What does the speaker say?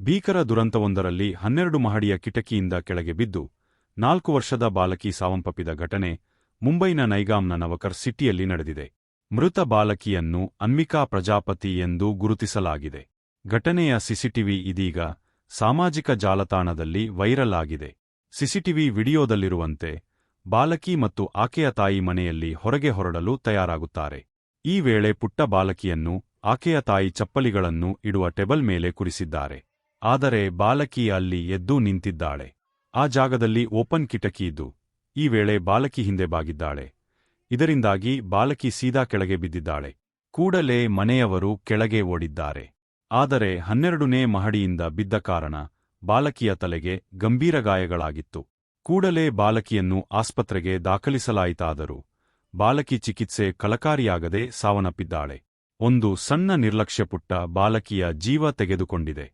ಭೀಕರ ದುರಂತವೊಂದರಲ್ಲಿ ಹನ್ನೆರಡು ಮಹಡಿಯ ಕಿಟಕಿಯಿಂದ ಕೆಳಗೆ ಬಿದ್ದು, ನಾಲ್ಕು ವರ್ಷದ ಬಾಲಕಿ ಸಾವಂಪಪ್ಪಿದ ಘಟನೆ ಮುಂಬೈನ ನೈಗಾಂನ ನವಕರ್ ಸಿಟಿಯಲ್ಲಿ ನಡೆದಿದೆ. ಮೃತ ಬಾಲಕಿಯನ್ನು ಅನ್ಮಿಕಾ ಪ್ರಜಾಪತಿ ಎಂದು ಗುರುತಿಸಲಾಗಿದೆ. ಘಟನೆಯ ಸಿಸಿಟಿವಿ ಇದೀಗ ಸಾಮಾಜಿಕ ಜಾಲತಾಣದಲ್ಲಿ ವೈರಲ್ ಆಗಿದೆ. ಸಿಸಿಟಿವಿ ವಿಡಿಯೋದಲ್ಲಿರುವಂತೆ ಬಾಲಕಿ ಮತ್ತು ಆಕೆಯ ತಾಯಿ ಮನೆಯಲ್ಲಿ ಹೊರಗೆ ಹೊರಡಲು ತಯಾರಾಗುತ್ತಾರೆ. ಈ ವೇಳೆ ಪುಟ್ಟ ಬಾಲಕಿಯನ್ನು ಆಕೆಯ ತಾಯಿ ಚಪ್ಪಲಿಗಳನ್ನು ಇಡುವ ಟೇಬಲ್ ಮೇಲೆ ಕುರಿಸಿದ್ದಾರೆ. ಆದರೆ ಬಾಲಕಿ ಅಲ್ಲಿ ಎದ್ದು ನಿಂತಿದ್ದಾಳೆ. ಆ ಜಾಗದಲ್ಲಿ ಓಪನ್ ಕಿಟಕಿ ಇದ್ದು, ಈ ವೇಳೆ ಬಾಲಕಿ ಹಿಂದೆ ಬಾಗಿದ್ದಾಳೆ. ಇದರಿಂದಾಗಿ ಬಾಲಕಿ ಸೀದಾ ಕೆಳಗೆ ಬಿದ್ದಿದ್ದಾಳೆ. ಕೂಡಲೇ ಮನೆಯವರು ಕೆಳಗೆ ಓಡಿದ್ದಾರೆ. ಆದರೆ ಹನ್ನೆರಡನೇ ಮಹಡಿಯಿಂದ ಬಿದ್ದ ಕಾರಣ ಬಾಲಕಿಯ ತಲೆಗೆ ಗಂಭೀರ ಗಾಯಗಳಾಗಿತ್ತು. ಕೂಡಲೇ ಬಾಲಕಿಯನ್ನು ಆಸ್ಪತ್ರೆಗೆ ದಾಖಲಿಸಲಾಯಿತಾದರೂ ಬಾಲಕಿ ಚಿಕಿತ್ಸೆ ಕಲಕಾರಿಯಾಗದೆ ಸಾವನ್ನಪ್ಪಿದ್ದಾಳೆ. ಒಂದು ಸಣ್ಣ ನಿರ್ಲಕ್ಷ್ಯಪುಟ್ಟ ಬಾಲಕಿಯ ಜೀವ ತೆಗೆದುಕೊಂಡಿದೆ.